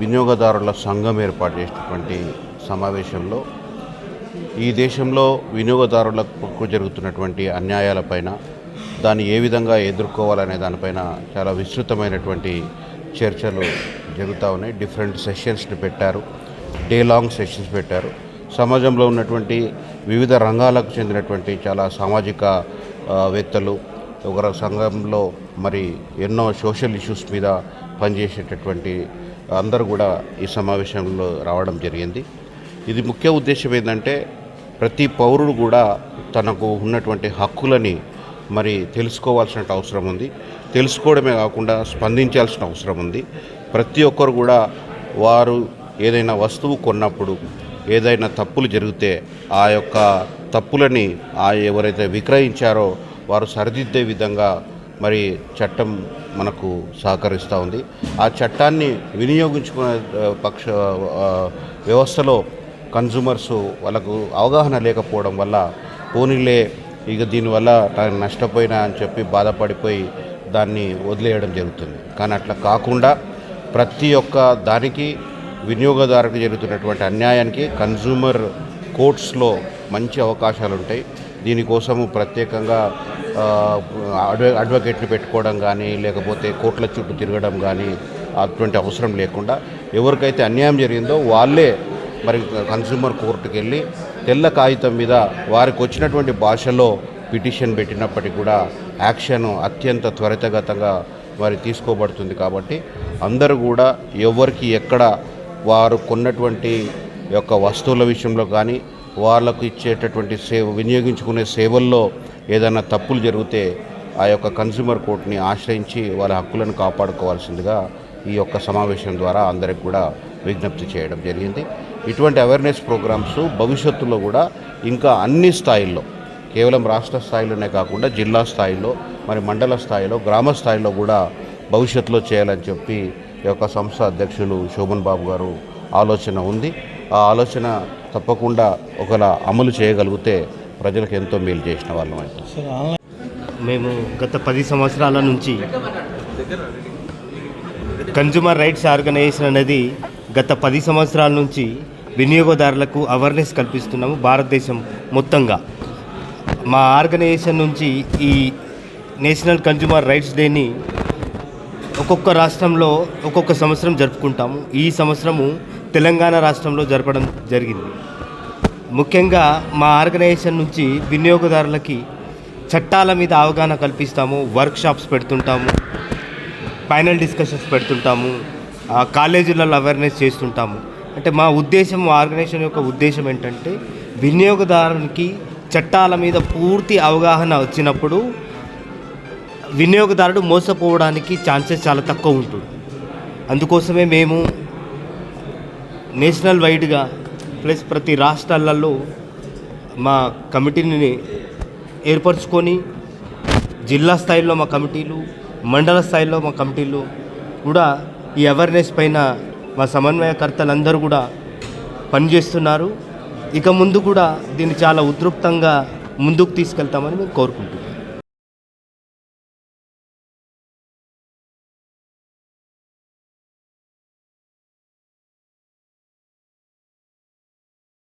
వినియోగదారుల సంఘం ఏర్పాటు చేసినటువంటి సమావేశంలో ఈ దేశంలో వినియోగదారులకు జరుగుతున్నటువంటి అన్యాయాలపైన దాన్ని ఏ విధంగా ఎదుర్కోవాలనే దానిపైన చాలా విస్తృతమైనటువంటి చర్చలు జరుగుతూ ఉన్నాయి. డిఫరెంట్ సెషన్స్ని పెట్టారు. డే లాంగ్ సెషన్స్ పెట్టారు. సమాజంలో ఉన్నటువంటి వివిధ రంగాలకు చెందినటువంటి చాలా సామాజిక వేత్తలు ఒక సంఘంలో మరి ఎన్నో సోషల్ ఇష్యూస్ మీద పనిచేసేటటువంటి అందరూ కూడా ఈ సమావేశంలో రావడం జరిగింది. ఇది ముఖ్య ఉద్దేశం ఏంటంటే ప్రతి పౌరుడు కూడా తనకు ఉన్నటువంటి హక్కులని మరి తెలుసుకోవాల్సిన అవసరం ఉంది. తెలుసుకోవడమే కాకుండా స్పందించాల్సిన అవసరం ఉంది. ప్రతి ఒక్కరు కూడా వారు ఏదైనా వస్తువు కొన్నప్పుడు ఏదైనా తప్పులు జరిగితే ఆ యొక్క తప్పులని ఆ ఎవరైతే విక్రయించారో వారు సరిదిద్దే విధంగా మరి చట్టం మనకు సహకరిస్తూ ఉంది. ఆ చట్టాన్ని వినియోగించుకునే పక్ష వ్యవస్థలో కన్జ్యూమర్స్ వాళ్ళకు అవగాహన లేకపోవడం వల్ల పోనీలే ఇక దీనివల్ల నష్టపోయినా అని చెప్పి బాధపడిపోయి దాన్ని వదిలేయడం జరుగుతుంది. కానీ అట్లా కాకుండా ప్రతి ఒక్క దానికి వినియోగదారుకు జరుగుతున్నటువంటి అన్యాయానికి కన్జ్యూమర్ కోర్ట్స్లో మంచి అవకాశాలు ఉంటాయి దీనికోసము ప్రత్యేకంగా అడ్వ అడ్వకేట్ని పెట్టుకోవడం కానీ లేకపోతే కోర్టుల చుట్టూ తిరగడం కానీ అటువంటి అవసరం లేకుండా ఎవరికైతే అన్యాయం జరిగిందో వాళ్ళే మరి కన్స్యూమర్ కోర్టుకి వెళ్ళి తెల్ల కాగితం మీద వారికి వచ్చినటువంటి భాషలో పిటిషన్ పెట్టినప్పటికీ కూడా యాక్షన్ అత్యంత త్వరితగతంగా మరి తీసుకోబడుతుంది కాబట్టి అందరూ కూడా ఎవరికి ఎక్కడ వారు కొన్నటువంటి యొక్క వస్తువుల విషయంలో కానీ వాళ్ళకు ఇచ్చేటటువంటి సేవ వినియోగించుకునే సేవల్లో ఏదైనా తప్పులు జరిగితే ఆ యొక్క కన్స్యూమర్ కోర్టుని ఆశ్రయించి వాళ్ళ హక్కులను కాపాడుకోవాల్సిందిగా ఈ యొక్క సమావేశం ద్వారా అందరికి కూడా విజ్ఞప్తి చేయడం జరిగింది. ఇటువంటి అవేర్నెస్ ప్రోగ్రామ్స్ భవిష్యత్తులో కూడా ఇంకా అన్ని స్థాయిల్లో కేవలం రాష్ట్ర స్థాయిలోనే కాకుండా జిల్లా స్థాయిలో మరి మండల స్థాయిలో గ్రామ స్థాయిలో కూడా భవిష్యత్తులో చేయాలని చెప్పి ఈ యొక్క సంస్థ అధ్యక్షులు శోభన్ బాబు గారు ఆలోచన ఉంది. ఆ ఆలోచన తప్పకుండా ఒకలా అమలు చేయగలిగితే ప్రజలకు ఎంతో మేలు చేసిన వాళ్ళం అంటే మేము గత పది సంవత్సరాల నుంచి కన్జ్యూమర్ రైట్స్ ఆర్గనైజేషన్ అనేది గత పది సంవత్సరాల నుంచి వినియోగదారులకు అవేర్నెస్ కల్పిస్తున్నాము భారతదేశం మొత్తంగా. మా ఆర్గనైజేషన్ నుంచి ఈ నేషనల్ కన్జ్యూమర్ రైట్స్ డేని ఒక్కొక్క రాష్ట్రంలో ఒక్కొక్క సంవత్సరం జరుపుకుంటాము. ఈ సంవత్సరము తెలంగాణ రాష్ట్రంలో జరపడం జరిగింది. ముఖ్యంగా మా ఆర్గనైజేషన్ నుంచి వినియోగదారులకి చట్టాల మీద అవగాహన కల్పిస్తాము వర్క్షాప్స్ పెడుతుంటాము ఫైనల్ డిస్కషన్స్ పెడుతుంటాము కాలేజీలలో అవేర్నెస్ చేస్తుంటాము. అంటే మా ఉద్దేశం ఆర్గనైజేషన్ యొక్క ఉద్దేశం ఏంటంటే వినియోగదారునికి చట్టాల మీద పూర్తి అవగాహన వచ్చినప్పుడు వినియోగదారుడు మోసపోవడానికి ఛాన్సెస్ చాలా తక్కువ ఉంటుంది. అందుకోసమే మేము నేషనల్ వైడ్గా ప్లస్ ప్రతి రాష్ట్రాలలో మా కమిటీని ఏర్పరచుకొని జిల్లా స్థాయిలో మా కమిటీలు మండల స్థాయిలో మా కమిటీలు కూడా ఈ అవేర్నెస్ పైన మా సమన్వయకర్తలందరూ కూడా పనిచేస్తున్నారు. ఇక ముందు కూడా దీన్ని చాలా ఉధృప్తంగా ముందుకు తీసుకెళ్తామని మేము కోరుకుంటున్నాం.